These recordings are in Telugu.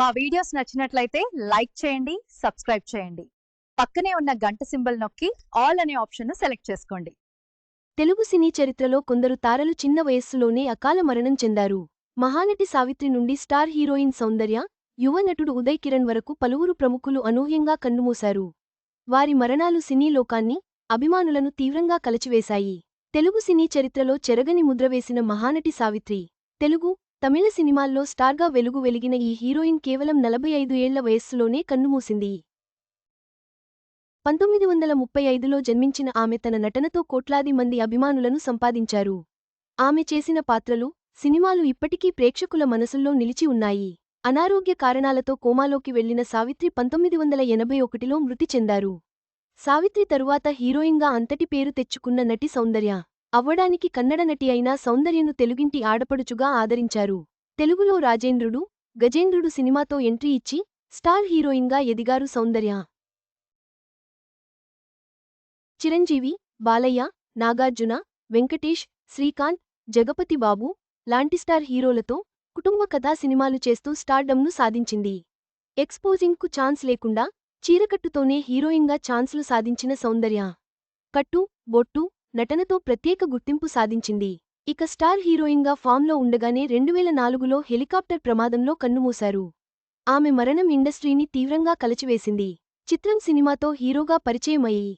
మా వీడియోస్ నచ్చినట్లయితే లైక్ చేయండి సబ్స్క్రైబ్ చేయండి. పక్కనే ఉన్న గంట సింబల్ నొక్కి ఆల్ అనే ఆప్షన్ సెలెక్ట్ చేసుకోండి. తెలుగు సినీ చరిత్రలో కొందరు తారలు చిన్న వయస్సులోనే అకాల మరణం చెందారు. మహానటి సావిత్రి నుండి స్టార్ హీరోయిన్ సౌందర్య యువ నటుడు ఉదయ్ కిరణ్ వరకు పలువురు ప్రముఖులు అనూహ్యంగా కన్నుమూశారు వారి మరణాలు సినీ లోకాన్ని అభిమానులను తీవ్రంగా కలచివేశాయి. తెలుగు సినీ చరిత్రలో చెరగని ముద్రవేసిన మహానటి సావిత్రి తెలుగు తమిళ సినిమాల్లో స్టార్గా వెలుగు వెలిగిన ఈ హీరోయిన్ కేవలం నలభై ఐదు ఏళ్ళ వయస్సులోనే కన్నుమూసింది. పంతొమ్మిది వందల ముప్పై ఐదులో జన్మించిన ఆమె తన నటనతో కోట్లాది మంది అభిమానులను సంపాదించారు. ఆమె చేసిన పాత్రలు సినిమాలు ఇప్పటికీ ప్రేక్షకుల మనసుల్లో నిలిచి ఉన్నాయి. అనారోగ్య కారణాలతో కోమాలోకి వెళ్ళిన సావిత్రి పంతొమ్మిది వందల ఎనభై ఒకటిలో మృతి చెందారు. సావిత్రి తరువాత హీరోయిన్గా అంతటి పేరు తెచ్చుకున్న నటి సౌందర్య అవ్వడానికి కన్నడ నటి అయినా సౌందర్యను తెలుగింటి ఆడపడుచుగా ఆదరించారు. తెలుగులో రాజేంద్రుడు గజేంద్రుడు సినిమాతో ఎంట్రీ ఇచ్చి స్టార్ హీరోయిన్గా ఎదిగారు సౌందర్య. చిరంజీవి బాలయ్య నాగార్జున వెంకటేష్ శ్రీకాంత్ జగపతి బాబు లాంటి స్టార్ హీరోలతో కుటుంబ కథా సినిమాలు చేస్తూ స్టార్డమ్ను సాధించింది. ఎక్స్పోజింగ్కు ఛాన్స్ లేకుండా చీరకట్టుతోనే హీరోయిన్గా ఛాన్స్లు సాధించిన సౌందర్య. కట్టు బొట్టు నటనతో ప్రత్యేక గుర్తింపు సాధించింది. ఇక స్టార్ హీరోయిన్గా ఫామ్లో ఉండగానే రెండువేల నాలుగులో హెలికాప్టర్ ప్రమాదంలో కన్నుమూశారు. ఆమె మరణం ఇండస్ట్రీని తీవ్రంగా కలచివేసింది. చిత్రం సినిమాతో హీరోగా పరిచయమయ్యి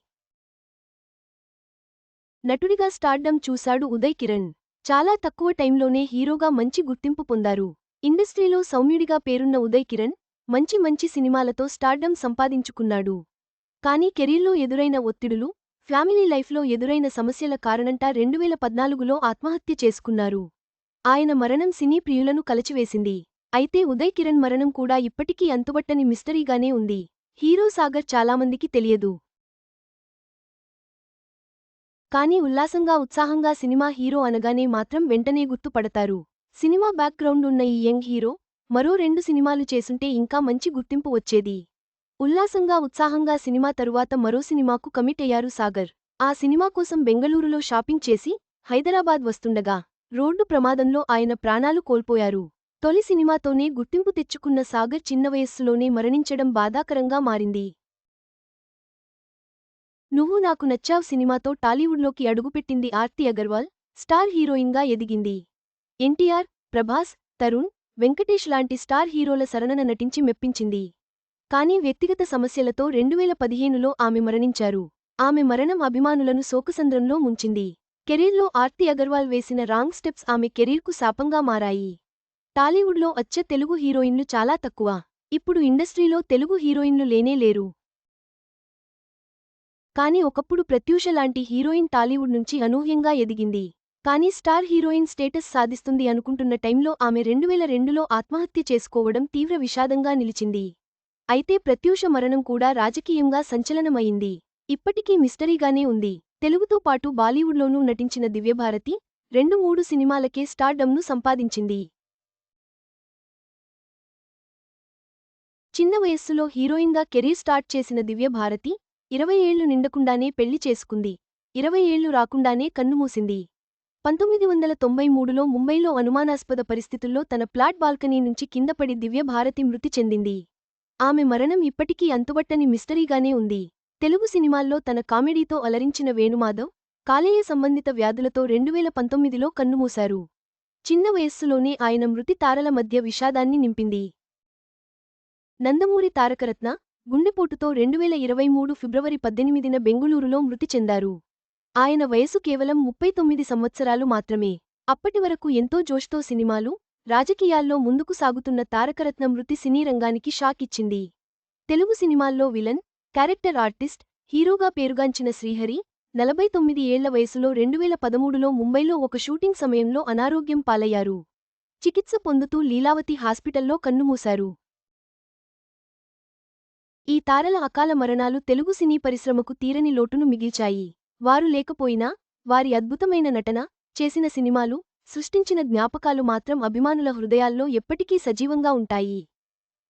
నటుడిగా స్టార్డమ్ చూశాడు ఉదయ్ కిరణ్. చాలా తక్కువ టైంలోనే హీరోగా మంచి గుర్తింపు పొందారు. ఇండస్ట్రీలో సౌమ్యుడిగా పేరున్న ఉదయ్ కిరణ్ మంచి మంచి సినిమాలతో స్టార్డమ్ సంపాదించుకున్నాడు. కానీ కెరీర్లో ఎదురైన ఒత్తిడులు ఫ్యామిలీ లైఫ్లో ఎదురైన సమస్యల కారణంటా రెండువేల పద్నాలుగులో ఆత్మహత్య చేసుకున్నారు. ఆయన మరణం సినీ ప్రియులను కలచివేసింది. అయితే ఉదయ్ కిరణ్ మరణం కూడా ఇప్పటికీ అంతుబట్టని మిస్టరీగానే ఉంది. హీరో సాగర్ చాలామందికి తెలియదు. కానీ ఉల్లాసంగా ఉత్సాహంగా సినిమా హీరో అనగానే మాత్రం వెంటనే గుర్తుపడతారు. సినిమా బ్యాక్గ్రౌండ్ ఉన్న ఈ యంగ్ హీరో మరో రెండు సినిమాలు చేసుంటే ఇంకా మంచి గుర్తింపు వచ్చేది. ఉల్లాసంగా ఉత్సాహంగా సినిమా తరువాత మరో సినిమాకు కమిట్ అయ్యారు సాగర్. ఆ సినిమా కోసం బెంగళూరులో షాపింగ్ చేసి హైదరాబాద్ వస్తుండగా రోడ్డు ప్రమాదంలో ఆయన ప్రాణాలు కోల్పోయారు. తొలి సినిమాతోనే గుర్తింపు తెచ్చుకున్న సాగర్ చిన్న వయస్సులోనే మరణించడం బాధాకరంగా మారింది. నువ్వు నాకు నచ్చావ్ సినిమాతో టాలీవుడ్లోకి అడుగుపెట్టింది ఆర్తి అగర్వాల్ స్టార్ హీరోయిన్గా ఎదిగింది. ఎన్టీఆర్ ప్రభాస్ తరుణ్ వెంకటేష్ లాంటి స్టార్ హీరోల సరణన నటించి మెప్పించింది. కానీ వ్యక్తిగత సమస్యలతో రెండువేల పదిహేనులో ఆమె మరణించారు. ఆమె మరణం అభిమానులను శోకసంద్రంలో ముంచింది. కెరీర్లో ఆర్తి అగర్వాల్ వేసిన రాంగ్ స్టెప్స్ ఆమె కెరీర్కు శాపంగా మారాయి. టాలీవుడ్లో వచ్చే తెలుగు హీరోయిన్లు చాలా తక్కువ. ఇప్పుడు ఇండస్ట్రీలో తెలుగు హీరోయిన్లు లేనే లేరు. కాని ఒకప్పుడు ప్రత్యూష లాంటి హీరోయిన్ టాలీవుడ్ నుంచి అనూహ్యంగా ఎదిగింది. కానీ స్టార్ హీరోయిన్ స్టేటస్ సాధిస్తుంది అనుకుంటున్న టైంలో ఆమె రెండువేల రెండులో ఆత్మహత్య చేసుకోవడం తీవ్ర విషాదంగా నిలిచింది. అయితే ప్రత్యూష మరణం కూడా రాజకీయంగా సంచలనమయింది ఇప్పటికీ మిస్టరీగానే ఉంది. తెలుగుతో పాటు బాలీవుడ్లోనూ నటించిన దివ్యభారతి రెండు మూడు సినిమాలకే స్టార్డమ్ను సంపాదించింది. చిన్న వయస్సులో హీరోయిన్గా కెరీర్ స్టార్ట్ చేసిన దివ్యభారతి ఇరవై ఏళ్ళు నిండకుండానే పెళ్ళి చేసుకుంది. ఇరవై ఏళ్ళు రాకుండానే కన్నుమూసింది. పంతొమ్మిది వందల తొంభై మూడులో ముంబైలో అనుమానాస్పద పరిస్థితుల్లో తన ప్లాట్ బాల్కనీ నుంచి కిందపడి దివ్యభారతి మృతి చెందింది. ఆమె మరణం ఇప్పటికీ అంతుబట్టని మిస్టరీగానే ఉంది. తెలుగు సినిమాల్లో తన కామెడీతో అలరించిన వేణుమాధవ్ కాలేయ సంబంధిత వ్యాధులతో రెండువేల పంతొమ్మిదిలో కన్నుమూశారు. చిన్న వయస్సులోనే ఆయన మృతి తారల మధ్య విషాదాన్ని నింపింది. నందమూరి తారకరత్న గుండెపోటుతో రెండువేల ఇరవై మూడు ఫిబ్రవరి పద్దెనిమిదిన బెంగుళూరులో మృతి చెందారు. ఆయన వయసు కేవలం ముప్పై తొమ్మిది సంవత్సరాలు మాత్రమే. అప్పటివరకు ఎంతో జోష్తో సినిమాలు రాజకీయాల్లో ముందుకు సాగుతున్న తారకరత్నం మృతి సినీ రంగానికి షాక్ ఇచ్చింది. తెలుగు సినిమాల్లో విలన్ క్యారెక్టర్ ఆర్టిస్ట్ హీరోగా పేరుగాంచిన శ్రీహరి నలభై తొమ్మిది ఏళ్ళ వయసులో రెండువేల పదమూడులో ముంబైలో ఒక షూటింగ్ సమయంలో అనారోగ్యం పాలయ్యారు. చికిత్స పొందుతూ లీలావతి హాస్పిటల్లో కన్నుమూశారు. ఈ తారల అకాల మరణాలు తెలుగు సినీ పరిశ్రమకు తీరని లోటును మిగిల్చాయి. వారు లేకపోయినా వారి అద్భుతమైన నటన చేసిన సినిమాలు సృష్టించిన జ్ఞాపకాలు మాత్రం అభిమానుల హృదయాల్లో ఎప్పటికీ సజీవంగా ఉంటాయి.